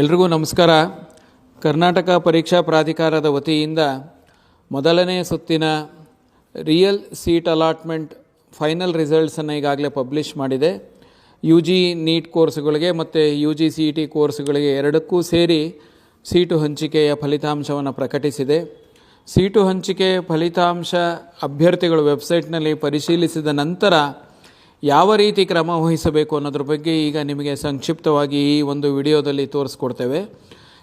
ಎಲ್ರಿಗೂ ನಮಸ್ಕಾರ. ಕರ್ನಾಟಕ ಪರೀಕ್ಷಾ ಪ್ರಾಧಿಕಾರದ ವತಿಯಿಂದ ಮೊದಲನೇ ಸುತ್ತಿನ ರಿಯಲ್ ಸೀಟ್ ಅಲಾಟ್ಮೆಂಟ್ ಫೈನಲ್ ರಿಸಲ್ಟ್ಸನ್ನು ಈಗಾಗಲೇ ಪಬ್ಲಿಷ್ ಮಾಡಿದೆ. ಯು ಜಿ ನೀಟ್ ಕೋರ್ಸ್ಗಳಿಗೆ ಮತ್ತು U G C E T ಕೋರ್ಸ್ಗಳಿಗೆ ಎರಡಕ್ಕೂ ಸೇರಿ ಸೀಟು ಹಂಚಿಕೆಯ ಫಲಿತಾಂಶವನ್ನು ಪ್ರಕಟಿಸಿದೆ. ಸೀಟು ಹಂಚಿಕೆ ಫಲಿತಾಂಶ ಅಭ್ಯರ್ಥಿಗಳು ವೆಬ್ಸೈಟ್ನಲ್ಲಿ ಪರಿಶೀಲಿಸಿದ ನಂತರ ಯಾವ ರೀತಿ ಕ್ರಮ ವಹಿಸಬೇಕು ಅನ್ನೋದ್ರ ಬಗ್ಗೆ ಈಗ ನಿಮಗೆ ಸಂಕ್ಷಿಪ್ತವಾಗಿ ಈ ಒಂದು ವಿಡಿಯೋದಲ್ಲಿ ತೋರಿಸ್ಕೊಡ್ತೇವೆ.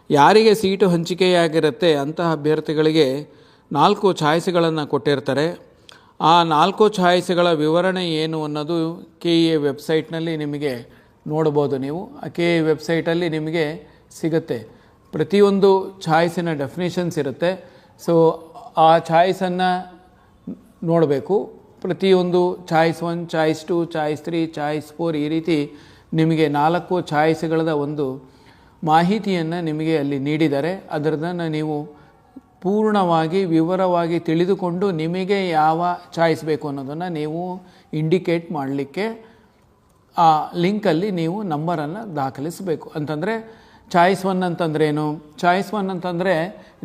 ಯಾರಿಗೆ ಸೀಟು ಹಂಚಿಕೆಯಾಗಿರುತ್ತೆ ಅಂತಹ ಅಭ್ಯರ್ಥಿಗಳಿಗೆ ನಾಲ್ಕು ಛಾಯ್ಸ್ಗಳನ್ನು ಕೊಟ್ಟಿರ್ತಾರೆ. ಆ ನಾಲ್ಕು ಛಾಯ್ಸ್ಗಳ ವಿವರಣೆ ಏನು ಅನ್ನೋದು ಕೆ ಎ ವೆಬ್ಸೈಟ್ನಲ್ಲಿ ನಿಮಗೆ ನೋಡ್ಬೋದು ನೀವು. ಆ ಕೆ ಎ ವೆಬ್ಸೈಟಲ್ಲಿ ನಿಮಗೆ ಸಿಗುತ್ತೆ. ಪ್ರತಿಯೊಂದು ಛಾಯ್ಸಿನ ಡೆಫಿನೇಷನ್ಸ್ ಇರುತ್ತೆ. ಸೊ, ಆ ಛಾಯ್ಸನ್ನು ನೋಡಬೇಕು. ಪ್ರತಿಯೊಂದು choice one, choice two, choice three, choice four ಈ ರೀತಿ ನಿಮಗೆ ನಾಲ್ಕು ಚಾಯ್ಸ್ಗಳದ ಒಂದು ಮಾಹಿತಿಯನ್ನು ನಿಮಗೆ ಅಲ್ಲಿ ನೀಡಿದರೆ ಅದರದನ್ನು ನೀವು ಪೂರ್ಣವಾಗಿ ವಿವರವಾಗಿ ತಿಳಿದುಕೊಂಡು ನಿಮಗೆ ಯಾವ ಚಾಯ್ಸ್ ಬೇಕು ಅನ್ನೋದನ್ನು ನೀವು ಇಂಡಿಕೇಟ್ ಮಾಡಲಿಕ್ಕೆ ಆ ಲಿಂಕಲ್ಲಿ ನೀವು ನಂಬರನ್ನು ದಾಖಲಿಸಬೇಕು. ಅಂತಂದರೆ ಚಾಯ್ಸ್ ಒನ್ ಅಂತಂದ್ರೆ ಏನು ಚಾಯ್ಸ್ ಒನ್ ಅಂತಂದರೆ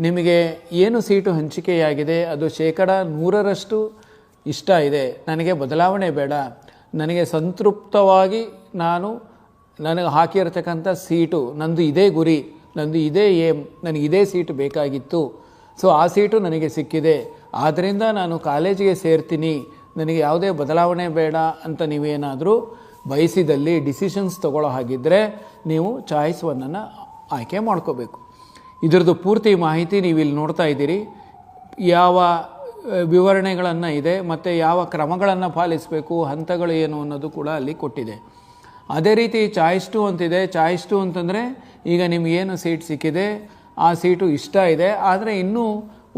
ನಿಮಗೆ ಏನು ಸೀಟು ಹಂಚಿಕೆಯಾಗಿದೆ? ಅದು ಶೇಕಡ ನೂರರಷ್ಟು ಇಷ್ಟ ಇದೆ. ನನಗೆ ಬದಲಾವಣೆ ಬೇಡ. ನನಗೆ ಸಂತೃಪ್ತವಾಗಿ ನಾನು ನನಗೆ ಹಾಕಿರ್ತಕ್ಕಂಥ ಸೀಟು ನಂದು ಇದೇ ಗುರಿ, ನಂದು ಇದೇ ಏಮ್, ನನಗೆ ಇದೇ ಸೀಟು ಬೇಕಾಗಿತ್ತು. ಸೊ ಆ ಸೀಟು ನನಗೆ ಸಿಕ್ಕಿದೆ. ಆದ್ದರಿಂದ ನಾನು ಕಾಲೇಜಿಗೆ ಸೇರ್ತೀನಿ. ನನಗೆ ಯಾವುದೇ ಬದಲಾವಣೆ ಬೇಡ ಅಂತ ನೀವೇನಾದರೂ ಬಯಸಿದಲ್ಲಿ ಡಿಸಿಷನ್ಸ್ ತಗೊಳ್ಳೋ ಹಾಗಿದ್ದರೆ ನೀವು ಚಾಯ್ಸ್ ಒನ್ನನ್ನು ಆಯ್ಕೆ ಮಾಡ್ಕೋಬೇಕು. ಇದರದ್ದು ಪೂರ್ತಿ ಮಾಹಿತಿ ನೀವು ಇಲ್ಲಿ ನೋಡ್ತಾ ಇದ್ದೀರಿ. ಯಾವ ವಿವರಣೆಗಳನ್ನು ಇದೆ, ಮತ್ತು ಯಾವ ಕ್ರಮಗಳನ್ನು ಪಾಲಿಸಬೇಕು, ಹಂತಗಳು ಏನು ಅನ್ನೋದು ಕೂಡ ಅಲ್ಲಿ ಕೊಟ್ಟಿದೆ. ಅದೇ ರೀತಿ ಚಾಯ್ಸ್ ಟು ಅಂತಿದೆ. ಚಾಯ್ಸ್ ಟು ಅಂತಂದರೆ ಈಗ ನಿಮಗೇನು ಸೀಟ್ ಸಿಕ್ಕಿದೆ, ಆ ಸೀಟು ಇಷ್ಟ ಇದೆ, ಆದರೆ ಇನ್ನೂ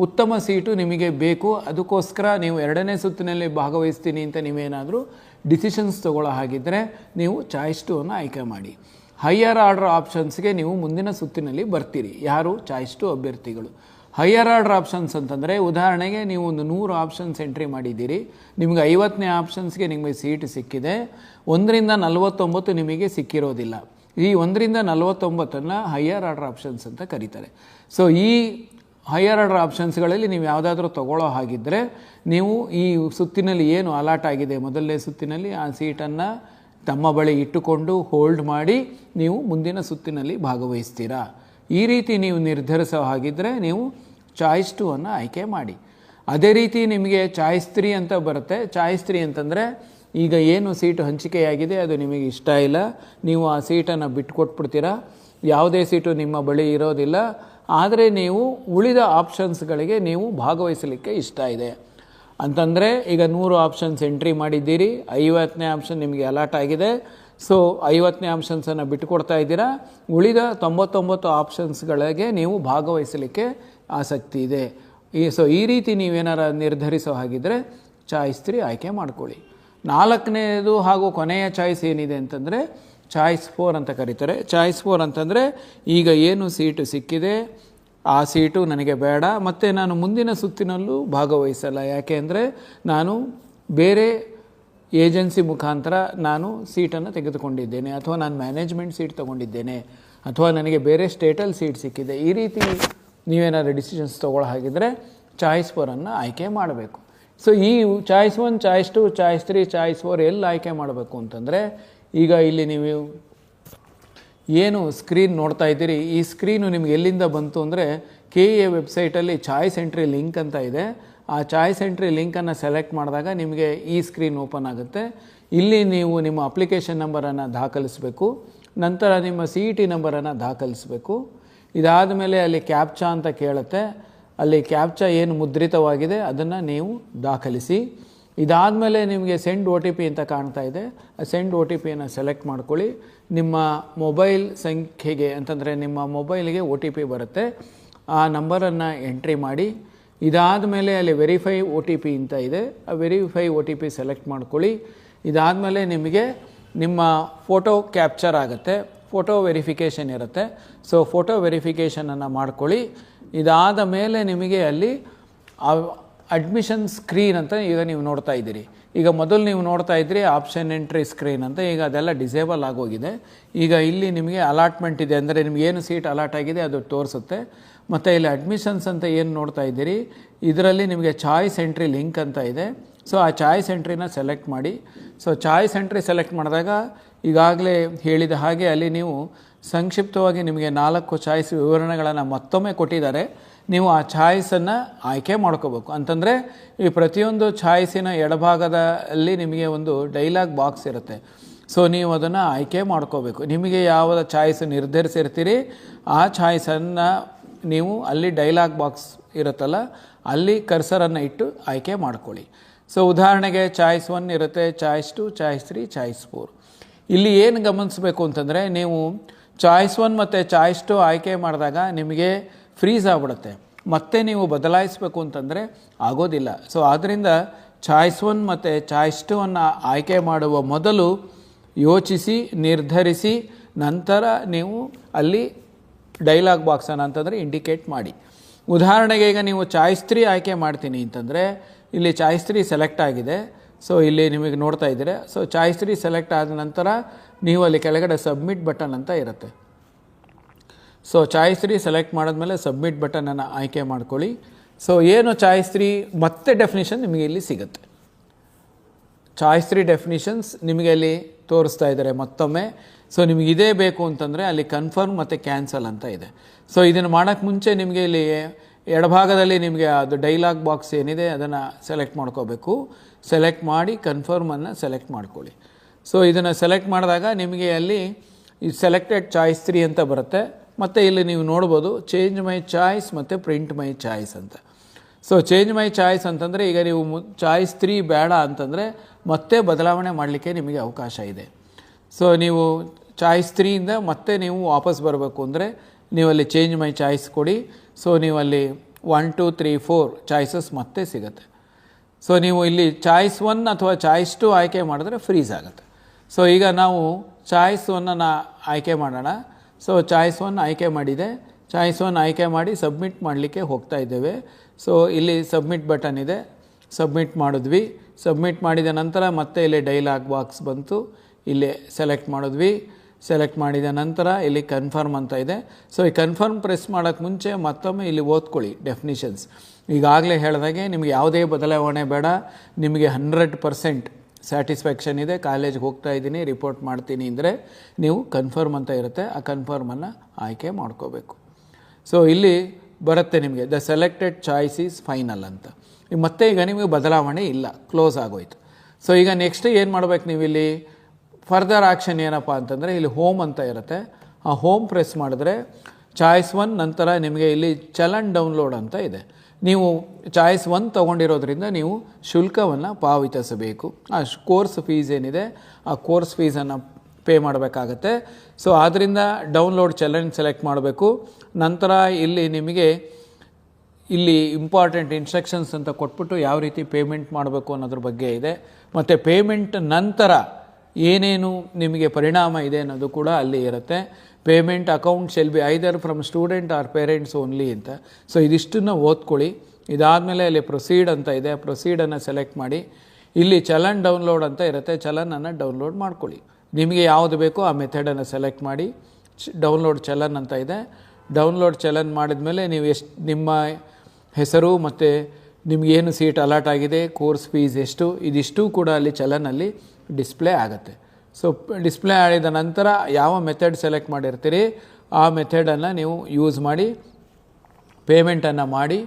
ಉತ್ತಮ ಸೀಟು ನಿಮಗೆ ಬೇಕು. ಅದಕ್ಕೋಸ್ಕರ ನೀವು ಎರಡನೇ ಸುತ್ತಿನಲ್ಲಿ ಭಾಗವಹಿಸ್ತೀನಿ ಅಂತ ನೀವೇನಾದರೂ ಡಿಸಿಷನ್ಸ್ ತಗೊಳ್ಳೋ ಹಾಗಿದ್ದರೆ ನೀವು ಚಾಯ್ಸ್ ಟು ಅನ್ನು ಆಯ್ಕೆ ಮಾಡಿ. ಹೈಯರ್ ಆರ್ಡರ್ ಆಪ್ಷನ್ಸ್ಗೆ ನೀವು ಮುಂದಿನ ಸುತ್ತಿನಲ್ಲಿ ಬರ್ತೀರಿ. ಯಾರು? ಚಾಯ್ಸ್ ಟು ಅಭ್ಯರ್ಥಿಗಳು. ಹೈಯರ್ ಆರ್ಡರ್ ಆಪ್ಷನ್ಸ್ ಅಂತಂದರೆ, ಉದಾಹರಣೆಗೆ ನೀವು ಒಂದು ನೂರು ಆಪ್ಷನ್ಸ್ ಎಂಟ್ರಿ ಮಾಡಿದ್ದೀರಿ. ನಿಮಗೆ ಐವತ್ತನೇ ಆಪ್ಷನ್ಸ್ಗೆ ನಿಮಗೆ ಸೀಟ್ ಸಿಕ್ಕಿದೆ. ಒಂದರಿಂದ ನಲವತ್ತೊಂಬತ್ತು ನಿಮಗೆ ಸಿಕ್ಕಿರೋದಿಲ್ಲ. ಈ ಒಂದರಿಂದ ನಲವತ್ತೊಂಬತ್ತನ್ನು ಹೈಯರ್ ಆರ್ಡರ್ ಆಪ್ಷನ್ಸ್ ಅಂತ ಕರೀತಾರೆ. ಸೊ ಈ ಹೈಯರ್ ಆರ್ಡರ್ ಆಪ್ಷನ್ಸ್ಗಳಲ್ಲಿ ನೀವು ಯಾವುದಾದ್ರೂ ತಗೊಳ್ಳೋ ಹಾಗಿದ್ದರೆ ನೀವು ಈ ಸುತ್ತಿನಲ್ಲಿ ಏನು ಅಲಾಟ್ ಆಗಿದೆ, ಮೊದಲನೇ ಸುತ್ತಿನಲ್ಲಿ ಆ ಸೀಟನ್ನು ತಮ್ಮ ಬಳಿ ಇಟ್ಟುಕೊಂಡು ಹೋಲ್ಡ್ ಮಾಡಿ ನೀವು ಮುಂದಿನ ಸುತ್ತಿನಲ್ಲಿ ಭಾಗವಹಿಸ್ತೀರಾ. ಈ ರೀತಿ ನೀವು ನಿರ್ಧರಿಸೋ ಹಾಗಿದ್ದರೆ ನೀವು ಚಾಯ್ಸ್ ಟು ಅನ್ನು ಆಯ್ಕೆ ಮಾಡಿ. ಅದೇ ರೀತಿ ನಿಮಗೆ ಚಾಯ್ಸ್ ತ್ರೀ ಅಂತ ಬರುತ್ತೆ. ಚಾಯ್ಸ್ ತ್ರೀ ಅಂತಂದರೆ ಈಗ ಏನು ಸೀಟು ಹಂಚಿಕೆಯಾಗಿದೆ ಅದು ನಿಮಗೆ ಇಷ್ಟ ಇಲ್ಲ. ನೀವು ಆ ಸೀಟನ್ನು ಬಿಟ್ಕೊಟ್ಬಿಡ್ತೀರಾ? ಯಾವುದೇ ಸೀಟು ನಿಮ್ಮ ಬಳಿ ಇರೋದಿಲ್ಲ. ಆದರೆ ನೀವು ಉಳಿದ ಆಪ್ಷನ್ಸ್ಗಳಿಗೆ ನೀವು ಭಾಗವಹಿಸಲಿಕ್ಕೆ ಇಷ್ಟ ಇದೆ. ಅಂತಂದರೆ ಈಗ ನೂರು ಆಪ್ಷನ್ಸ್ ಎಂಟ್ರಿ ಮಾಡಿದ್ದೀರಿ. ಐವತ್ತನೇ ಆಪ್ಷನ್ ನಿಮಗೆ ಅಲಾಟ್ ಆಗಿದೆ. ಸೊ, ಐವತ್ತನೇ ಆಪ್ಷನ್ಸನ್ನು ಬಿಟ್ಟುಕೊಡ್ತಾ ಇದ್ದೀರಾ? ಉಳಿದ ತೊಂಬತ್ತೊಂಬತ್ತು ಆಪ್ಷನ್ಸ್ಗಳಿಗೆ ನೀವು ಭಾಗವಹಿಸಲಿಕ್ಕೆ ಆಸಕ್ತಿ ಇದೆ. ಈ ಸೊ ಈ ರೀತಿ ನೀವೇನಾರ ನಿರ್ಧರಿಸೋ ಹಾಗಿದ್ದರೆ ಚಾಯ್ಸ್ ತ್ರೀ ಆಯ್ಕೆ ಮಾಡ್ಕೊಳ್ಳಿ. ನಾಲ್ಕನೇದು ಹಾಗೂ ಕೊನೆಯ ಚಾಯ್ಸ್ ಏನಿದೆ ಅಂತಂದರೆ ಚಾಯ್ಸ್ ಫೋರ್ ಅಂತ ಕರೀತಾರೆ. ಚಾಯ್ಸ್ ಫೋರ್ ಅಂತಂದರೆ ಈಗ ಏನು ಸೀಟು ಸಿಕ್ಕಿದೆ, ಆ ಸೀಟು ನನಗೆ ಬೇಡ, ಮತ್ತು ನಾನು ಮುಂದಿನ ಸುತ್ತಿನಲ್ಲೂ ಭಾಗವಹಿಸಲ್ಲ. ಯಾಕೆ ಅಂದರೆ ನಾನು ಬೇರೆ ಏಜೆನ್ಸಿ ಮುಖಾಂತರ ನಾನು ಸೀಟನ್ನು ತೆಗೆದುಕೊಂಡಿದ್ದೇನೆ, ಅಥವಾ ನಾನು ಮ್ಯಾನೇಜ್ಮೆಂಟ್ ಸೀಟ್ ತೊಗೊಂಡಿದ್ದೇನೆ, ಅಥವಾ ನನಗೆ ಬೇರೆ ಸ್ಟೇಟಲ್ಲಿ ಸೀಟ್ ಸಿಕ್ಕಿದೆ. ಈ ರೀತಿ ನೀವೇನಾದ್ರು ಡಿಸಿಷನ್ಸ್ ತೊಗೊಳ್ಳೋ ಹಾಗಿದ್ರೆ ಚಾಯ್ಸ್ ಫೋರನ್ನು ಆಯ್ಕೆ ಮಾಡಬೇಕು. ಸೊ ಈ choice one choice two choice three choice four ಎಲ್ಲಿ ಆಯ್ಕೆ ಮಾಡಬೇಕು ಅಂತಂದರೆ, ಈಗ ಇಲ್ಲಿ ನೀವು ಏನು ಸ್ಕ್ರೀನ್ ನೋಡ್ತಾ ಇದ್ದೀರಿ? ಈ ಸ್ಕ್ರೀನು ನಿಮ್ಗೆ ಎಲ್ಲಿಂದ ಬಂತು ಅಂದರೆ, ಕೆ ಎ ವೆಬ್ಸೈಟಲ್ಲಿ ಚಾಯ್ಸ್ ಎಂಟ್ರಿ ಲಿಂಕ್ ಅಂತ ಇದೆ. ಆ ಚಾಯ್ಸ್ ಎಂಟ್ರಿ ಲಿಂಕನ್ನು ಸೆಲೆಕ್ಟ್ ಮಾಡಿದಾಗ ನಿಮಗೆ ಈ ಸ್ಕ್ರೀನ್ ಓಪನ್ ಆಗುತ್ತೆ. ಇಲ್ಲಿ ನೀವು ನಿಮ್ಮ ಅಪ್ಲಿಕೇಶನ್ ನಂಬರನ್ನು ದಾಖಲಿಸಬೇಕು. ನಂತರ ನಿಮ್ಮ ಸಿ ಇ ಟಿ ನಂಬರನ್ನು ದಾಖಲಿಸಬೇಕು. ಇದಾದ ಮೇಲೆ ಅಲ್ಲಿ ಕ್ಯಾಪ್ಚಾ ಅಂತ ಕೇಳುತ್ತೆ. ಅಲ್ಲಿ ಕ್ಯಾಪ್ಚಾ ಏನು ಮುದ್ರಿತವಾಗಿದೆ ಅದನ್ನು ನೀವು ದಾಖಲಿಸಿ. ಇದಾದ ಮೇಲೆ ನಿಮಗೆ ಸೆಂಡ್ ಒ ಟಿ ಪಿ ಅಂತ ಕಾಣ್ತಾ ಇದೆ. ಸೆಂಡ್ ಒ ಟಿ ಪಿಯನ್ನು ಸೆಲೆಕ್ಟ್ ಮಾಡ್ಕೊಳ್ಳಿ. ನಿಮ್ಮ ಮೊಬೈಲ್ ಸಂಖ್ಯೆಗೆ ಅಂತಂದರೆ ನಿಮ್ಮ ಮೊಬೈಲ್ಗೆ ಒ ಟಿ ಪಿ ಬರುತ್ತೆ. ಆ ನಂಬರನ್ನು ಎಂಟ್ರಿ ಮಾಡಿ. ಇದಾದ ಮೇಲೆ ಅಲ್ಲಿ ವೆರಿಫೈ ಒ ಟಿ ಪಿ ಅಂತ ಇದೆ. ಆ verify O T P select ಮಾಡ್ಕೊಳ್ಳಿ. ಇದಾದ ಮೇಲೆ ನಿಮಗೆ ನಿಮ್ಮ ಫೋಟೋ ಕ್ಯಾಪ್ಚರ್ ಆಗುತ್ತೆ. ಫೋಟೋ ವೆರಿಫಿಕೇಷನ್ ಇರುತ್ತೆ. ಸೊ ಫೋಟೋ ವೆರಿಫಿಕೇಷನನ್ನು ಮಾಡ್ಕೊಳ್ಳಿ. ಇದಾದ ಮೇಲೆ ನಿಮಗೆ ಅಲ್ಲಿ ಅಡ್ಮಿಷನ್ ಸ್ಕ್ರೀನ್ ಅಂತ ಈಗ ನೀವು ನೋಡ್ತಾ ಇದ್ದೀರಿ. ಈಗ ಮೊದಲು ನೀವು ನೋಡ್ತಾ ಇದ್ರಿ ಆಪ್ಷನ್ ಎಂಟ್ರಿ ಸ್ಕ್ರೀನ್ ಅಂತ, ಈಗ ಅದೆಲ್ಲ ಡಿಸೇಬಲ್ ಆಗೋಗಿದೆ. ಈಗ ಇಲ್ಲಿ ನಿಮಗೆ ಅಲಾಟ್ಮೆಂಟ್ ಇದೆ. ಅಂದರೆ ನಿಮ್ಗೆ ಏನು ಸೀಟ್ ಅಲಾಟ್ ಆಗಿದೆ ಅದು ತೋರಿಸುತ್ತೆ. ಮತ್ತು ಇಲ್ಲಿ ಅಡ್ಮಿಷನ್ಸ್ ಅಂತ ಏನು ನೋಡ್ತಾ ಇದ್ದೀರಿ? ಇದರಲ್ಲಿ ನಿಮಗೆ ಚಾಯ್ಸ್ ಎಂಟ್ರಿ ಲಿಂಕ್ ಅಂತ ಇದೆ. ಸೊ ಆ ಚಾಯ್ಸ್ ಎಂಟ್ರಿನ ಸೆಲೆಕ್ಟ್ ಮಾಡಿ. ಸೊ ಚಾಯ್ಸ್ ಎಂಟ್ರಿ ಸೆಲೆಕ್ಟ್ ಮಾಡಿದಾಗ ಈಗಾಗಲೇ ಹೇಳಿದ ಹಾಗೆ ಅಲ್ಲಿ ನೀವು ಸಂಕ್ಷಿಪ್ತವಾಗಿ ನಿಮಗೆ ನಾಲ್ಕು ಚಾಯ್ಸ್ ವಿವರಣೆಗಳನ್ನು ಮತ್ತೊಮ್ಮೆ ಕೊಟ್ಟಿದ್ದಾರೆ. ನೀವು ಆ ಚಾಯ್ಸನ್ನು ಆಯ್ಕೆ ಮಾಡ್ಕೋಬೇಕು. ಅಂತಂದರೆ ಈ ಪ್ರತಿಯೊಂದು ಚಾಯ್ಸಿನ ಎಡಭಾಗದಲ್ಲಿ ನಿಮಗೆ ಒಂದು ಡೈಲಾಗ್ ಬಾಕ್ಸ್ ಇರುತ್ತೆ. ಸೊ ನೀವು ಅದನ್ನು ಆಯ್ಕೆ ಮಾಡ್ಕೋಬೇಕು. ನಿಮಗೆ ಯಾವ ಚಾಯ್ಸ್ ನಿರ್ಧರಿಸಿರ್ತೀರಿ, ಆ ಚಾಯ್ಸನ್ನು ನೀವು ಅಲ್ಲಿ ಡೈಲಾಗ್ ಬಾಕ್ಸ್ ಇರುತ್ತಲ್ಲ, ಅಲ್ಲಿ ಕರ್ಸರನ್ನು ಇಟ್ಟು ಆಯ್ಕೆ ಮಾಡ್ಕೊಳ್ಳಿ. ಸೊ ಉದಾಹರಣೆಗೆ ಚಾಯ್ಸ್ ಒನ್ ಇರುತ್ತೆ choice two choice three choice four ಇಲ್ಲಿ ಏನು ಗಮನಿಸಬೇಕು ಅಂತಂದರೆ, ನೀವು ಚಾಯ್ಸ್ ಒನ್ ಮತ್ತು ಚಾಯ್ಸ್ ಟು ಆಯ್ಕೆ ಮಾಡಿದಾಗ ನಿಮಗೆ ಫ್ರೀಸ್ ಆಗ್ಬಿಡುತ್ತೆ. ಮತ್ತೆ ನೀವು ಬದಲಾಯಿಸಬೇಕು ಅಂತಂದರೆ ಆಗೋದಿಲ್ಲ. ಸೊ ಆದ್ದರಿಂದ ಚಾಯ್ಸ್ ಒನ್ ಮತ್ತು ಚಾಯ್ಸ್ ಟು ಅನ್ನು ಆಯ್ಕೆ ಮಾಡುವ ಮೊದಲು ಯೋಚಿಸಿ, ನಿರ್ಧರಿಸಿ, ನಂತರ ನೀವು ಅಲ್ಲಿ ಡೈಲಾಗ್ ಬಾಕ್ಸನ್ನು ಅಂತಂದರೆ ಇಂಡಿಕೇಟ್ ಮಾಡಿ. ಉದಾಹರಣೆಗೆ ಈಗ ನೀವು ಚಾಯ್ಸ್ ತ್ರೀ ಆಯ್ಕೆ ಮಾಡ್ತೀನಿ ಅಂತಂದರೆ ಇಲ್ಲಿ ಚಾಯ್ಸ್ ತ್ರೀ ಸೆಲೆಕ್ಟ್ ಆಗಿದೆ. ಸೊ ಇಲ್ಲಿ ನಿಮಗೆ ನೋಡ್ತಾ ಇದ್ದೀರಿ? ಸೊ ಚಾಯ್ಸ್ ತ್ರೀ ಸೆಲೆಕ್ಟ್ ಆದ ನಂತರ ನೀವು ಅಲ್ಲಿ ಕೆಳಗಡೆ ಸಬ್ಮಿಟ್ ಬಟನ್ ಅಂತ ಇರುತ್ತೆ. ಸೊ ಚಾಯ್ಸ್ ತ್ರೀ ಸೆಲೆಕ್ಟ್ ಮಾಡಿದ್ಮೇಲೆ ಸಬ್ಮಿಟ್ ಬಟನನ್ನು ಆಯ್ಕೆ ಮಾಡ್ಕೊಳ್ಳಿ. ಸೊ ಏನು ಚಾಯ್ಸ್ ತ್ರೀ ಮತ್ತೆ ಡೆಫಿನಿಷನ್ ನಿಮಗೆ ಇಲ್ಲಿ ಸಿಗುತ್ತೆ. ಚಾಯ್ಸ್ ತ್ರೀ ಡೆಫಿನಿಷನ್ಸ್ ನಿಮಗೆ ಅಲ್ಲಿ ತೋರಿಸ್ತಾ ಇದ್ದಾರೆ ಮತ್ತೊಮ್ಮೆ. ಸೊ ನಿಮಗೆ ಇದೇ ಬೇಕು ಅಂತಂದರೆ ಅಲ್ಲಿ ಕನ್ಫರ್ಮ್ ಮತ್ತು ಕ್ಯಾನ್ಸಲ್ ಅಂತ ಇದೆ. ಸೊ ಇದನ್ನು ಮಾಡೋಕ್ಕೆ ಮುಂಚೆ ನಿಮಗೆ ಇಲ್ಲಿ ಎಡಭಾಗದಲ್ಲಿ ನಿಮಗೆ ಅದು ಡೈಲಾಗ್ ಬಾಕ್ಸ್ ಏನಿದೆ, ಅದನ್ನು ಸೆಲೆಕ್ಟ್ ಮಾಡ್ಕೋಬೇಕು. ಸೆಲೆಕ್ಟ್ ಮಾಡಿ ಕನ್ಫರ್ಮನ್ನು ಸೆಲೆಕ್ಟ್ ಮಾಡ್ಕೊಳ್ಳಿ. ಸೊ ಇದನ್ನು ಸೆಲೆಕ್ಟ್ ಮಾಡಿದಾಗ ನಿಮಗೆ ಅಲ್ಲಿ ಈ ಸೆಲೆಕ್ಟೆಡ್ ಚಾಯ್ಸ್ ತ್ರೀ ಅಂತ ಬರುತ್ತೆ. ಮತ್ತು ಇಲ್ಲಿ ನೀವು ನೋಡ್ಬೋದು ಚೇಂಜ್ ಮೈ ಚಾಯ್ಸ್ ಮತ್ತು ಪ್ರಿಂಟ್ ಮೈ ಚಾಯ್ಸ್ ಅಂತ. ಸೊ ಚೇಂಜ್ ಮೈ ಚಾಯ್ಸ್ ಅಂತಂದರೆ ಈಗ ನೀವು ಚಾಯ್ಸ್ ತ್ರೀ ಬೇಡ ಅಂತಂದರೆ ಮತ್ತೆ ಬದಲಾವಣೆ ಮಾಡಲಿಕ್ಕೆ ನಿಮಗೆ ಅವಕಾಶ ಇದೆ. ಸೊ ನೀವು ಚಾಯ್ಸ್ ತ್ರೀಯಿಂದ ಮತ್ತೆ ನೀವು ವಾಪಸ್ ಬರಬೇಕು ಅಂದರೆ ನೀವು ಅಲ್ಲಿ ಚೇಂಜ್ ಮೈ ಚಾಯ್ಸ್ ಕೊಡಿ. ಸೊ ನೀವು ಅಲ್ಲಿ one two three four choices ಮತ್ತೆ ಸಿಗುತ್ತೆ. ಸೊ ನೀವು ಇಲ್ಲಿ ಚಾಯ್ಸ್ ಒನ್ ಅಥವಾ ಚಾಯ್ಸ್ ಟು ಆಯ್ಕೆ ಮಾಡಿದ್ರೆ ಫ್ರೀಸ್ ಆಗುತ್ತೆ. ಸೊ ಈಗ ನಾವು ಚಾಯ್ಸ್ ಒನ್ನನ್ನು ಆಯ್ಕೆ ಮಾಡೋಣ. ಸೊ ಚಾಯ್ಸ್ ಒನ್ ಆಯ್ಕೆ ಮಾಡಿದೆ. ಚಾಯ್ಸ್ ಒನ್ ಆಯ್ಕೆ ಮಾಡಿ ಸಬ್ಮಿಟ್ ಮಾಡಲಿಕ್ಕೆ ಹೋಗ್ತಾ ಇದ್ದೇವೆ. ಸೊ ಇಲ್ಲಿ ಸಬ್ಮಿಟ್ ಬಟನ್ ಇದೆ. ಸಬ್ಮಿಟ್ ಮಾಡಿದ್ವಿ. ಸಬ್ಮಿಟ್ ಮಾಡಿದ ನಂತರ ಮತ್ತೆ ಇಲ್ಲಿ ಡೈಲಾಗ್ ಬಾಕ್ಸ್ ಬಂತು. ಇಲ್ಲಿ ಸೆಲೆಕ್ಟ್ ಮಾಡಿದ್ವಿ. ಸೆಲೆಕ್ಟ್ ಮಾಡಿದ ನಂತರ ಇಲ್ಲಿ ಕನ್ಫರ್ಮ್ ಅಂತ ಇದೆ. ಸೊ ಈ ಕನ್ಫರ್ಮ್ ಪ್ರೆಸ್ ಮಾಡೋಕ್ಕೆ ಮುಂಚೆ ಮತ್ತೊಮ್ಮೆ ಇಲ್ಲಿ ಓದ್ಕೊಳ್ಳಿ ಡೆಫಿನಿಷನ್ಸ್ ಈಗಾಗಲೇ ಹೇಳಿದಾಗೆ ನಿಮಗೆ ಯಾವುದೇ ಬದಲಾವಣೆ ಬೇಡ. ನಿಮಗೆ ಹಂಡ್ರೆಡ್ ಪರ್ಸೆಂಟ್ ಸ್ಯಾಟಿಸ್ಫ್ಯಾಕ್ಷನ್ ಇದೆ. ಕಾಲೇಜ್ಗೆ ಹೋಗ್ತಾ ಇದ್ದೀನಿ ರಿಪೋರ್ಟ್ ಮಾಡ್ತೀನಿ ಅಂದರೆ ನೀವು ಕನ್ಫರ್ಮ್ ಅಂತ ಇರುತ್ತೆ. ಆ ಕನ್ಫರ್ಮನ್ನು ಆಯ್ಕೆ ಮಾಡ್ಕೋಬೇಕು. ಸೊ ಇಲ್ಲಿ ಬರುತ್ತೆ ನಿಮಗೆ the selected choice is final ಅಂತ. ಮತ್ತೆ ಈಗ ನಿಮಗೆ ಬದಲಾವಣೆ ಇಲ್ಲ. ಕ್ಲೋಸ್ ಆಗೋಯ್ತು. ಸೊ ಈಗ ನೆಕ್ಸ್ಟ್ ಏನು ಮಾಡ್ಬೇಕು ನೀವು ಇಲ್ಲಿ ಫರ್ದರ್ ಆ್ಯಕ್ಷನ್ ಏನಪ್ಪ ಅಂತಂದರೆ ಇಲ್ಲಿ ಹೋಮ್ ಅಂತ ಇರುತ್ತೆ. ಆ ಹೋಮ್ ಪ್ರೆಸ್ ಮಾಡಿದ್ರೆ ಚಾಯ್ಸ್ ಒನ್ ನಂತರ ನಿಮಗೆ ಇಲ್ಲಿ ಚಲನ್ ಡೌನ್ಲೋಡ್ ಅಂತ ಇದೆ. ನೀವು ಚಾಯ್ಸ್ ಒನ್ ತೊಗೊಂಡಿರೋದ್ರಿಂದ ನೀವು ಶುಲ್ಕವನ್ನು ಪಾವತಿಸಬೇಕು. ಆ ಕೋರ್ಸ್ ಫೀಸ್ ಏನಿದೆ, ಆ ಕೋರ್ಸ್ ಫೀಸನ್ನು ಪೇ ಮಾಡಬೇಕಾಗತ್ತೆ. ಸೊ ಆದ್ದರಿಂದ ಡೌನ್ಲೋಡ್ ಚಲನ್ ಸೆಲೆಕ್ಟ್ ಮಾಡಬೇಕು. ನಂತರ ಇಲ್ಲಿ ನಿಮಗೆ ಇಲ್ಲಿ ಇಂಪಾರ್ಟೆಂಟ್ ಇನ್ಸ್ಟ್ರಕ್ಷನ್ಸ್ ಅಂತ ಕೊಟ್ಬಿಟ್ಟು ಯಾವ ರೀತಿ ಪೇಮೆಂಟ್ ಮಾಡಬೇಕು ಅನ್ನೋದ್ರ ಬಗ್ಗೆ ಇದೆ. ಮತ್ತು ಪೇಮೆಂಟ್ ನಂತರ ಏನೇನು ನಿಮಗೆ ಪರಿಣಾಮ ಇದೆ ಅನ್ನೋದು ಕೂಡ ಅಲ್ಲಿ ಇರುತ್ತೆ. Payment account shall be either from student or parents only ಅಂತ. ಸೊ ಇದಿಷ್ಟನ್ನು ಓದ್ಕೊಳ್ಳಿ. ಇದಾದಮೇಲೆ ಅಲ್ಲಿ ಪ್ರೊಸೀಡ್ ಅಂತ ಇದೆ. ಪ್ರೊಸೀಡನ್ನು ಸೆಲೆಕ್ಟ್ ಮಾಡಿ. ಇಲ್ಲಿ ಚಲನ್ ಡೌನ್ಲೋಡ್ ಅಂತ ಇರುತ್ತೆ. ಚಲನನ್ನು ಡೌನ್ಲೋಡ್ ಮಾಡ್ಕೊಳ್ಳಿ. ನಿಮಗೆ ಯಾವುದು ಬೇಕೋ ಆ ಮೆಥಡನ್ನು ಸೆಲೆಕ್ಟ್ ಮಾಡಿ. ಡೌನ್ಲೋಡ್ ಚಲನ್ ಅಂತ ಇದೆ. ಡೌನ್ಲೋಡ್ ಚಲನ್ ಮಾಡಿದ್ಮೇಲೆ ನೀವು ಎಷ್ಟು ನಿಮ್ಮ ಹೆಸರು ಮತ್ತು ನಿಮಗೇನು ಸೀಟ್ ಅಲಾಟ್ ಆಗಿದೆ ಕೋರ್ಸ್ ಫೀಸ್ ಎಷ್ಟು, ಇದಿಷ್ಟು ಕೂಡ ಅಲ್ಲಿ ಚಲನಲ್ಲಿ ಡಿಸ್ಪ್ಲೇ ಆಗುತ್ತೆ. ಸೊ ಡಿಸ್ಪ್ಲೇ ಆಡಿದ ನಂತರ ಯಾವ ಮೆಥಡ್ ಸೆಲೆಕ್ಟ್ ಮಾಡಿರ್ತೀರಿ, ಆ ಮೆಥಡನ್ನು ನೀವು ಯೂಸ್ ಮಾಡಿ ಪೇಮೆಂಟನ್ನು ಮಾಡಿ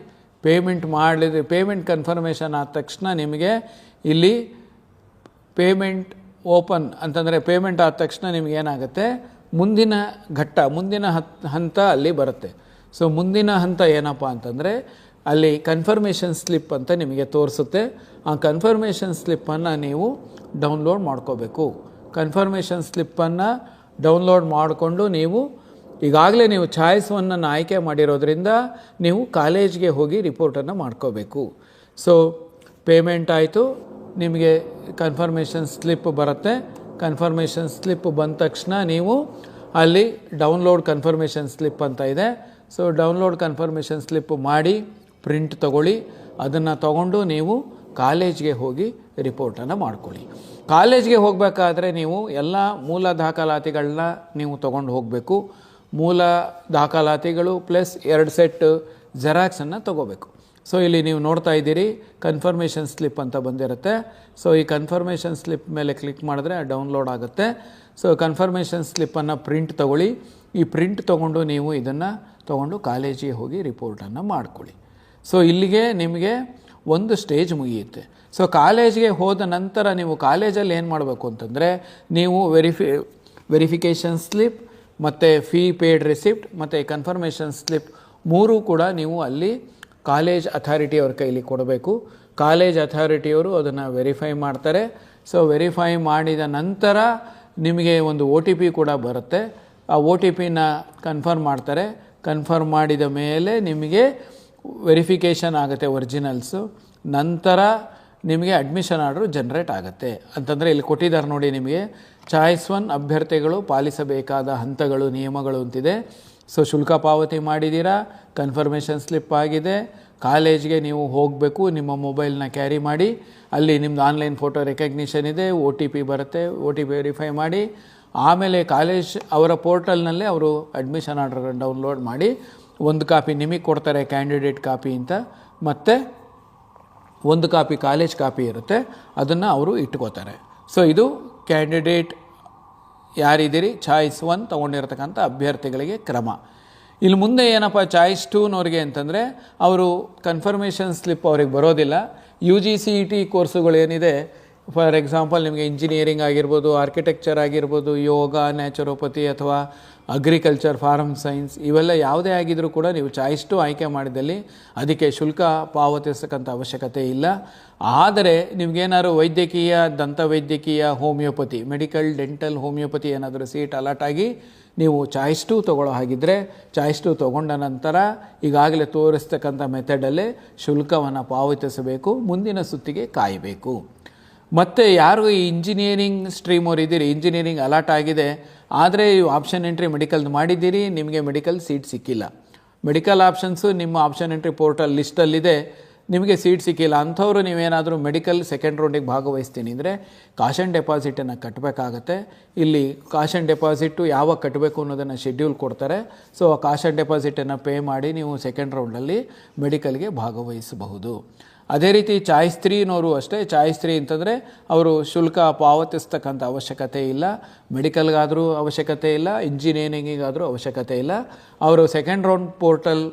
ಪೇಮೆಂಟ್ ಮಾಡಿದ ಪೇಮೆಂಟ್ ಕನ್ಫರ್ಮೇಷನ್ ಆದ ತಕ್ಷಣ ನಿಮಗೆ ಇಲ್ಲಿ ಪೇಮೆಂಟ್ ಓಪನ್ ಅಂತಂದರೆ ಪೇಮೆಂಟ್ ಆದ ತಕ್ಷಣ ನಿಮಗೆ ಏನಾಗುತ್ತೆ, ಮುಂದಿನ ಘಟ್ಟ, ಮುಂದಿನ ಹಂತ ಅಲ್ಲಿ ಬರುತ್ತೆ. ಸೊ ಮುಂದಿನ ಹಂತ ಏನಪ್ಪ ಅಂತಂದರೆ, ಅಲ್ಲಿ ಕನ್ಫರ್ಮೇಷನ್ ಸ್ಲಿಪ್ ಅಂತ ನಿಮಗೆ ತೋರಿಸುತ್ತೆ. ಆ ಕನ್ಫರ್ಮೇಷನ್ ಸ್ಲಿಪ್ಪನ್ನು ನೀವು ಡೌನ್ಲೋಡ್ ಮಾಡ್ಕೋಬೇಕು. ಕನ್ಫರ್ಮೇಷನ್ ಸ್ಲಿಪ್ಪನ್ನು ಡೌನ್ಲೋಡ್ ಮಾಡಿಕೊಂಡು ನೀವು ಈಗಾಗಲೇ ನೀವು ಚಾಯ್ಸನ್ನು ಆಯ್ಕೆ ಮಾಡಿರೋದ್ರಿಂದ ನೀವು ಕಾಲೇಜ್ಗೆ ಹೋಗಿ ರಿಪೋರ್ಟನ್ನು ಮಾಡ್ಕೋಬೇಕು. ಸೊ ಪೇಮೆಂಟ್ ಆಯಿತು, ನಿಮಗೆ ಕನ್ಫರ್ಮೇಷನ್ ಸ್ಲಿಪ್ ಬರುತ್ತೆ. ಕನ್ಫರ್ಮೇಷನ್ ಸ್ಲಿಪ್ ಬಂದ ತಕ್ಷಣ ನೀವು ಅಲ್ಲಿ ಡೌನ್ಲೋಡ್ ಕನ್ಫರ್ಮೇಷನ್ ಸ್ಲಿಪ್ ಅಂತ ಇದೆ. ಸೊ ಡೌನ್ಲೋಡ್ ಕನ್ಫರ್ಮೇಷನ್ ಸ್ಲಿಪ್ ಮಾಡಿ ಪ್ರಿಂಟ್ ತಗೊಳ್ಳಿ. ಅದನ್ನು ತಗೊಂಡು ನೀವು ಕಾಲೇಜ್ಗೆ ಹೋಗಿ ರಿಪೋರ್ಟನ್ನು ಮಾಡ್ಕೊಳ್ಳಿ. ಕಾಲೇಜ್ಗೆ ಹೋಗಬೇಕಾದ್ರೆ ನೀವು ಎಲ್ಲ ಮೂಲ ದಾಖಲಾತಿಗಳನ್ನ ನೀವು ತೊಗೊಂಡು ಹೋಗಬೇಕು. ಮೂಲ ದಾಖಲಾತಿಗಳು ಪ್ಲಸ್ ಎರಡು ಸೆಟ್ ಜೆರಾಕ್ಸನ್ನು ತೊಗೋಬೇಕು. ಸೊ, ಇಲ್ಲಿ ನೀವು ನೋಡ್ತಾ ಇದ್ದೀರಿ, ಕನ್ಫರ್ಮೇಷನ್ ಸ್ಲಿಪ್ ಅಂತ ಬಂದಿರುತ್ತೆ. ಸೊ, ಈ ಕನ್ಫರ್ಮೇಷನ್ ಸ್ಲಿಪ್ ಮೇಲೆ ಕ್ಲಿಕ್ ಮಾಡಿದ್ರೆ ಡೌನ್ಲೋಡ್ ಆಗುತ್ತೆ. ಸೊ, ಕನ್ಫರ್ಮೇಷನ್ ಸ್ಲಿಪ್ಪನ್ನು ಪ್ರಿಂಟ್ ತೊಗೊಳ್ಳಿ. ಈ ಪ್ರಿಂಟ್ ತೊಗೊಂಡು ನೀವು ಇದನ್ನು ತೊಗೊಂಡು ಕಾಲೇಜಿಗೆ ಹೋಗಿ ರಿಪೋರ್ಟನ್ನು ಮಾಡ್ಕೊಳ್ಳಿ. ಸೊ, ಇಲ್ಲಿಗೆ ನಿಮಗೆ ಒಂದು ಸ್ಟೇಜ್ ಮುಗಿಯುತ್ತೆ. ಸೊ ಕಾಲೇಜ್ಗೆ ಹೋದ ನಂತರ ನೀವು ಕಾಲೇಜಲ್ಲಿ ಏನು ಮಾಡಬೇಕು ಅಂತಂದರೆ, ನೀವು ವೆರಿಫಿ ವೆರಿಫಿಕೇಷನ್ ಸ್ಲಿಪ್ ಮತ್ತು ಫೀ ಪೇಯ್ಡ್ ರಿಸಿಪ್ಟ್ ಮತ್ತು ಕನ್ಫರ್ಮೇಷನ್ ಸ್ಲಿಪ್ ಮೂರೂ ಕೂಡ ನೀವು ಅಲ್ಲಿ ಕಾಲೇಜ್ ಅಥಾರಿಟಿ ಅವ್ರ ಕೈಲಿ ಕೊಡಬೇಕು. ಕಾಲೇಜ್ ಅಥಾರಿಟಿಯವರು ಅದನ್ನು ವೆರಿಫೈ ಮಾಡ್ತಾರೆ. ಸೊ ವೆರಿಫೈ ಮಾಡಿದ ನಂತರ ನಿಮಗೆ ಒಂದು ಒ ಟಿ ಪಿ ಕೂಡ ಬರುತ್ತೆ. ಆ ಒ ಟಿ ಪಿನ ಕನ್ಫರ್ಮ್ ಮಾಡ್ತಾರೆ. ಕನ್ಫರ್ಮ್ ಮಾಡಿದ ಮೇಲೆ ನಿಮಗೆ ವೆರಿಫಿಕೇಷನ್ ಆಗುತ್ತೆ ಒರಿಜಿನಲ್ಸು, ನಂತರ ನಿಮಗೆ ಅಡ್ಮಿಷನ್ ಆರ್ಡ್ರು ಜನ್ರೇಟ್ ಆಗುತ್ತೆ. ಅಂತಂದರೆ ಇಲ್ಲಿ ಕೊಟ್ಟಿದ್ದಾರೆ ನೋಡಿ ನಿಮಗೆ ಚಾಯ್ಸ್ ಒನ್ ಅಭ್ಯರ್ಥಿಗಳು ಪಾಲಿಸಬೇಕಾದ ಹಂತಗಳು, ನಿಯಮಗಳು ಅಂತಿದೆ. ಸೊ ಶುಲ್ಕ ಪಾವತಿ ಮಾಡಿದ್ದೀರಾ? ಕನ್ಫರ್ಮೇಷನ್ ಸ್ಲಿಪ್ ಆಗಿದೆ. ಕಾಲೇಜ್ಗೆ ನೀವು ಹೋಗಬೇಕು, ನಿಮ್ಮ ಮೊಬೈಲ್ನ ಕ್ಯಾರಿ ಮಾಡಿ. ಅಲ್ಲಿ ನಿಮ್ಮದು ಆನ್ಲೈನ್ ಫೋಟೋ ರೆಕಗ್ನಿಷನ್ ಇದೆ ಒ ಟಿ ಪಿ ಬರುತ್ತೆ ಒ ಟಿ ಪಿ ವೆರಿಫೈ ಮಾಡಿ. ಆಮೇಲೆ ಕಾಲೇಜ್, ಅವರ ಪೋರ್ಟಲ್ನಲ್ಲೇ ಅವರು ಅಡ್ಮಿಷನ್ ಆರ್ಡರ್ ಡೌನ್ಲೋಡ್ ಮಾಡಿ. ಒಂದು ಕಾಪಿ ನಿಮಗೆ ಕೊಡ್ತಾರೆ ಕ್ಯಾಂಡಿಡೇಟ್ ಕಾಪಿ ಅಂತ, ಮತ್ತು ಒಂದು ಕಾಪಿ ಕಾಲೇಜ್ ಕಾಪಿ ಇರುತ್ತೆ, ಅದನ್ನು ಅವರು ಇಟ್ಕೋತಾರೆ. ಸೊ ಇದು ಕ್ಯಾಂಡಿಡೇಟ್ ಯಾರಿದ್ದೀರಿ? ಚಾಯ್ಸ್ ಒನ್ ತೊಗೊಂಡಿರ್ತಕ್ಕಂಥ ಅಭ್ಯರ್ಥಿಗಳಿಗೆ ಕ್ರಮ. ಇಲ್ಲಿ ಮುಂದೆ ಏನಪ್ಪ ಚಾಯ್ಸ್ ಟೂನವ್ರಿಗೆ ಅಂತಂದರೆ, ಅವರು ಕನ್ಫರ್ಮೇಷನ್ ಸ್ಲಿಪ್ ಅವ್ರಿಗೆ ಬರೋದಿಲ್ಲ. U G C E T ಕೋರ್ಸುಗಳು ಏನಿದೆ ಫಾರ್ ಎಕ್ಸಾಂಪಲ್ ನಿಮಗೆ ಇಂಜಿನಿಯರಿಂಗ್ ಆಗಿರ್ಬೋದು ಆರ್ಕಿಟೆಕ್ಚರ್ ಆಗಿರ್ಬೋದು, ಯೋಗ ನ್ಯಾಚುರೋಪತಿ ಅಥವಾ ಅಗ್ರಿಕಲ್ಚರ್ ಫಾರ್ಮ್ ಸೈನ್ಸ್ ಇವೆಲ್ಲ ಯಾವುದೇ ಆಗಿದ್ರೂ ಕೂಡ ನೀವು ಚಾಯ್ಸ್ ಟು ಆಯ್ಕೆ ಮಾಡಿದಲ್ಲಿ ಅದಕ್ಕೆ ಶುಲ್ಕ ಪಾವತಿಸತಕ್ಕಂಥ ಅವಶ್ಯಕತೆ ಇಲ್ಲ. ಆದರೆ ನಿಮಗೇನಾದ್ರು ವೈದ್ಯಕೀಯ ದಂತ ವೈದ್ಯಕೀಯ ಹೋಮಿಯೋಪತಿ, ಮೆಡಿಕಲ್, ಡೆಂಟಲ್, ಹೋಮಿಯೋಪತಿ ಏನಾದರೂ ಸೀಟ್ ಅಲಾಟ್ ಆಗಿ ನೀವು ಚಾಯ್ಸ್ ಟು ತೊಗೊಳ್ಳೋ ಹಾಗಿದ್ದರೆ ಚಾಯ್ಸ್ ಟು ತೊಗೊಂಡ ನಂತರ ಈಗಾಗಲೇ ತೋರಿಸ್ತಕ್ಕಂಥ ಮೆಥಡಲ್ಲೇ ಶುಲ್ಕವನ್ನು ಪಾವತಿಸಬೇಕು, ಮುಂದಿನ ಸುತ್ತಿಗೆ ಕಾಯಬೇಕು. ಮತ್ತು ಯಾರು ಈ ಇಂಜಿನಿಯರಿಂಗ್ ಸ್ಟ್ರೀಮ್ ಅವ್ರು ಇದ್ದೀರಿ? ಇಂಜಿನಿಯರಿಂಗ್ ಅಲಾಟ್ ಆಗಿದೆ. ಆದರೆ ಆಪ್ಷನ್ ಎಂಟ್ರಿ ಮೆಡಿಕಲ್ ಮಾಡಿದ್ದೀರಿ, ನಿಮಗೆ ಮೆಡಿಕಲ್ ಸೀಟ್ ಸಿಕ್ಕಿಲ್ಲ. ಮೆಡಿಕಲ್ ಆಪ್ಷನ್ಸು ನಿಮ್ಮ ಆಪ್ಷನ್ ಎಂಟ್ರಿ ಪೋರ್ಟಲ್ ಲಿಸ್ಟಲ್ಲಿದೆ ನಿಮಗೆ ಸೀಟ್ ಸಿಕ್ಕಿಲ್ಲ. ಅಂಥವ್ರು ನೀವೇನಾದರೂ ಮೆಡಿಕಲ್ ಸೆಕೆಂಡ್ ರೌಂಡಿಗೆ ಭಾಗವಹಿಸ್ತೀನಿ ಅಂದರೆ ಕಾಶನ್ ಡೆಪಾಸಿಟನ್ನು ಕಟ್ಟಬೇಕಾಗತ್ತೆ ಇಲ್ಲಿ ಕಾಶನ್ ಡೆಪಾಸಿಟ್ಟು ಯಾವಾಗ ಕಟ್ಟಬೇಕು ಅನ್ನೋದನ್ನು ಶೆಡ್ಯೂಲ್ ಕೊಡ್ತಾರೆ. ಸೊ ಆ ಕಾಶನ್ ಡೆಪಾಸಿಟನ್ನು ಪೇ ಮಾಡಿ ನೀವು ಸೆಕೆಂಡ್ ರೌಂಡಲ್ಲಿ ಮೆಡಿಕಲ್ಗೆ ಭಾಗವಹಿಸಬಹುದು. ಅದೇ ರೀತಿ ಚಾಯ್ಸ್ ತ್ರೀನವರು ಅಷ್ಟೇ ಚಾಯ್ಸ್ ತ್ರೀ ಅಂತಂದರೆ ಅವರು ಶುಲ್ಕ ಪಾವತಿಸ್ತಕ್ಕಂಥ ಅವಶ್ಯಕತೆ ಇಲ್ಲ, ಮೆಡಿಕಲ್ಗಾದರೂ ಅವಶ್ಯಕತೆ ಇಲ್ಲ, ಇಂಜಿನಿಯರಿಂಗಿಗಾದರೂ ಅವಶ್ಯಕತೆ ಇಲ್ಲ. ಅವರು second round portal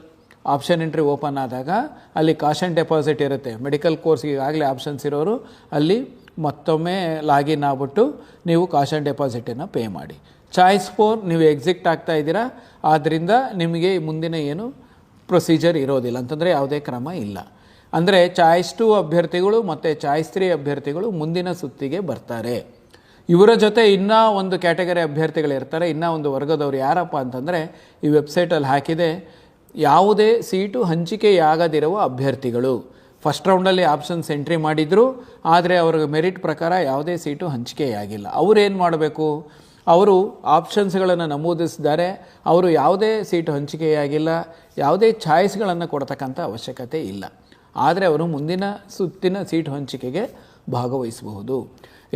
option entry open ಆದಾಗ ಅಲ್ಲಿ ಕಾಶನ್ ಡೆಪಾಸಿಟ್ ಇರುತ್ತೆ. ಮೆಡಿಕಲ್ ಕೋರ್ಸ್ಗೆ ಈಗಾಗಲೇ ಆಪ್ಷನ್ಸ್ ಇರೋರು, ಅಲ್ಲಿ ಮತ್ತೊಮ್ಮೆ ಲಾಗಿನ್ ಆಗ್ಬಿಟ್ಟು ನೀವು ಕಾಶನ್ ಡೆಪಾಸಿಟನ್ನು ಪೇ ಮಾಡಿ. ಚಾಯ್ಸ್ ಫೋರ್ ನೀವು ಎಕ್ಸಿಟ್ ಆಗ್ತಾ ಇದ್ದೀರಾ ಆದ್ದರಿಂದ ನಿಮಗೆ ಮುಂದಿನ ಏನು ಪ್ರೊಸೀಜರ್ ಇರೋದಿಲ್ಲ. ಅಂತಂದರೆ ಯಾವುದೇ ಕ್ರಮ ಇಲ್ಲ. ಅಂದರೆ ಚಾಯ್ಸ್ ಟು ಅಭ್ಯರ್ಥಿಗಳು ಮತ್ತು ಚಾಯ್ಸ್ ತ್ರೀ ಅಭ್ಯರ್ಥಿಗಳು ಮುಂದಿನ ಸುತ್ತಿಗೆ ಬರ್ತಾರೆ. ಇವರ ಜೊತೆ ಇನ್ನೂ ಒಂದು ಕ್ಯಾಟಗರಿ ಅಭ್ಯರ್ಥಿಗಳು ಇರ್ತಾರೆ. ಇನ್ನೂ ಒಂದು ವರ್ಗದವ್ರು ಯಾರಪ್ಪ ಅಂತಂದರೆ ಈ ವೆಬ್ಸೈಟಲ್ಲಿ ಹಾಕಿದೆ. ಯಾವುದೇ ಸೀಟು ಹಂಚಿಕೆಯಾಗದಿರುವ ಅಭ್ಯರ್ಥಿಗಳು. ಫಸ್ಟ್ ರೌಂಡಲ್ಲಿ ಆಪ್ಷನ್ಸ್ ಎಂಟ್ರಿ ಮಾಡಿದ್ರು, ಆದರೆ ಅವ್ರ ಮೆರಿಟ್ ಪ್ರಕಾರ ಯಾವುದೇ ಸೀಟು ಹಂಚಿಕೆಯಾಗಿಲ್ಲ. ಅವರೇನು ಮಾಡಬೇಕು? ಅವರು ಆಪ್ಷನ್ಸ್ಗಳನ್ನು ನಮೂದಿಸಿದ್ದಾರೆ. ಅವರು ಯಾವುದೇ ಸೀಟು ಹಂಚಿಕೆಯಾಗಿಲ್ಲ. ಯಾವುದೇ ಚಾಯ್ಸ್ಗಳನ್ನು ಕೊಡ್ತಕ್ಕಂಥ ಅವಶ್ಯಕತೆ ಇಲ್ಲ. ಆದರೆ ಅವರು ಮುಂದಿನ ಸುತ್ತಿನ ಸೀಟ್ ಹಂಚಿಕೆಗೆ ಭಾಗವಹಿಸಬಹುದು.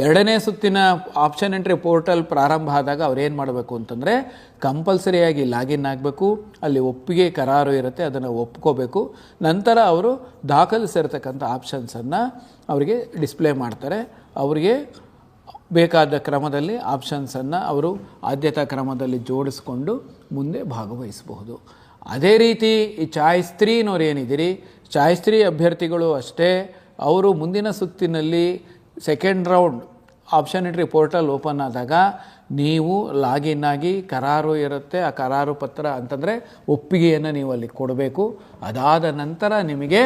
ಎರಡನೇ ಸುತ್ತಿನ ಆಪ್ಷನ್ ಎಂಟ್ರಿ ಪೋರ್ಟಲ್ ಪ್ರಾರಂಭ ಆದಾಗ ಅವ್ರೇನು ಮಾಡಬೇಕು ಅಂತಂದರೆ ಕಂಪಲ್ಸರಿಯಾಗಿ ಲಾಗಿನ್ ಆಗಬೇಕು, ಅಲ್ಲಿ ಒಪ್ಪಿಗೆ ಕರಾರು ಇರುತ್ತೆ, ಅದನ್ನು ಒಪ್ಕೋಬೇಕು. ನಂತರ ಅವರು ದಾಖಲಿಸಿರ್ತಕ್ಕಂಥ ಆಪ್ಷನ್ಸನ್ನು ಅವರಿಗೆ ಡಿಸ್ಪ್ಲೇ ಮಾಡ್ತಾರೆ. ಅವರಿಗೆ ಬೇಕಾದ ಕ್ರಮದಲ್ಲಿ ಆಪ್ಷನ್ಸನ್ನು ಅವರು ಆದ್ಯತಾ ಕ್ರಮದಲ್ಲಿ ಜೋಡಿಸ್ಕೊಂಡು ಮುಂದೆ ಭಾಗವಹಿಸಬಹುದು. ಅದೇ ರೀತಿ ಈ ಚಾಯ್ಸ್ ತ್ರೀನವ್ರು ಏನಿದ್ದೀರಿ? ಚಾಯ್ಸ್ ತ್ರೀ ಅಭ್ಯರ್ಥಿಗಳು ಅಷ್ಟೇ, ಅವರು ಮುಂದಿನ ಸುತ್ತಿನಲ್ಲಿ second round option entry portal open ಆದಾಗ ನೀವು ಲಾಗಿನ್ ಆಗಿ ಕರಾರು ಇರುತ್ತೆ. ಆ ಕರಾರು ಪತ್ರ ಅಂತಂದರೆ ಒಪ್ಪಿಗೆಯನ್ನು ನೀವು ಅಲ್ಲಿ ಕೊಡಬೇಕು. ಅದಾದ ನಂತರ ನಿಮಗೆ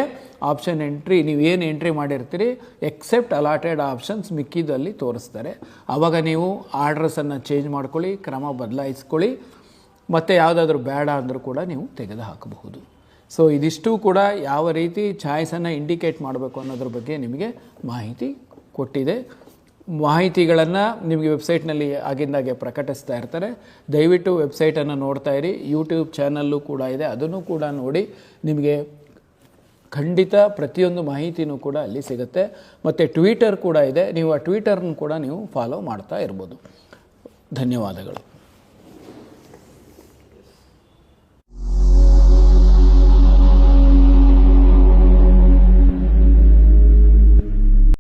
ಆಪ್ಷನ್ ಎಂಟ್ರಿ ನೀವು ಏನು ಎಂಟ್ರಿ ಮಾಡಿರ್ತೀರಿ ಎಕ್ಸೆಪ್ಟ್ ಅಲಾಟೆಡ್ ಆಪ್ಷನ್ಸ್ ಮಿಕ್ಕಿದಲ್ಲಿ ತೋರಿಸ್ತಾರೆ. ಆವಾಗ ನೀವು ಆರ್ಡ್ರಸ್ಸನ್ನು ಚೇಂಜ್ ಮಾಡ್ಕೊಳ್ಳಿ, ಕ್ರಮ ಬದಲಾಯಿಸ್ಕೊಳ್ಳಿ, ಮತ್ತು ಯಾವುದಾದ್ರೂ ಬೇಡ ಅಂದರೂ ಕೂಡ ನೀವು ತೆಗೆದು ಹಾಕಬಹುದು ಸೊ ಇದಿಷ್ಟು ಕೂಡ ಯಾವ ರೀತಿ ಚಾಯ್ಸನ್ನು ಇಂಡಿಕೇಟ್ ಮಾಡಬೇಕು ಅನ್ನೋದ್ರ ಬಗ್ಗೆ ನಿಮಗೆ ಮಾಹಿತಿ ಕೊಟ್ಟಿದೆ. ಮಾಹಿತಿಗಳನ್ನು ನಿಮಗೆ ವೆಬ್ಸೈಟ್ನಲ್ಲಿ ಆಗಿಂದಾಗೆ ಪ್ರಕಟಿಸ್ತಾ ಇರ್ತಾರೆ. ದಯವಿಟ್ಟು ವೆಬ್ಸೈಟನ್ನು ನೋಡ್ತಾ ಇರಿ. ಯೂಟ್ಯೂಬ್ ಚಾನಲ್ಲು ಕೂಡ ಇದೆ. ಅದನ್ನು ಕೂಡ ನೋಡಿ ನಿಮಗೆ ಖಂಡಿತ ಪ್ರತಿಯೊಂದು ಮಾಹಿತಿನೂ ಕೂಡ ಅಲ್ಲಿ ಸಿಗುತ್ತೆ. ಮತ್ತು ಟ್ವಿಟರ್ ಕೂಡ ಇದೆ. ನೀವು ಆ ಟ್ವಿಟರ್ನ ಕೂಡ ನೀವು ಫಾಲೋ ಮಾಡ್ತಾ ಇರ್ಬೋದು. ಧನ್ಯವಾದಗಳು.